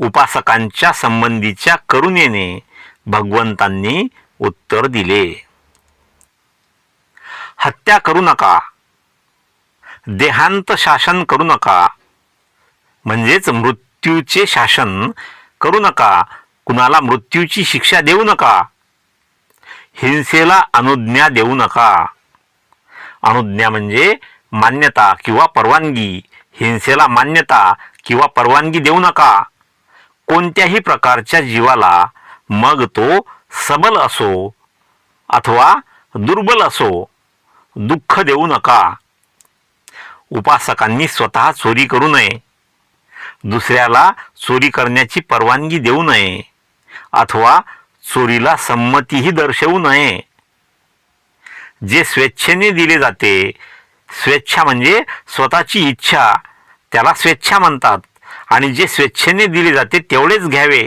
उपासकांच्या संबंधीच्या करुणेने भगवंतांनी उत्तर दिले. हत्या करू नका. देहांत शासन करू नका. म्हणजेच मृत्यूचे शासन करू नका. कुणाला मृत्यूची शिक्षा देऊ नका. हिंसेला अनुज्ञा देऊ नका. अनुज्ञा म्हणजे मान्यता किंवा परवानगी. हिंसेला मान्यता किंवा परवानगी देऊ नका. कोणत्याही प्रकारच्या जीवाला मग तो सबल असो अथवा दुर्बल असो दुःख देऊ नका. उपासकांनी स्वतः चोरी करू नये. दुसऱ्याला चोरी करण्याची परवानगी देऊ नये अथवा चोरीला संमतीही दर्शवू नये. जे स्वेच्छेने दिले जाते स्वेच्छा म्हणजे स्वतःची इच्छा त्याला स्वेच्छा म्हणतात. आणि जे स्वेच्छेने दिले जाते तेवढेच घ्यावे.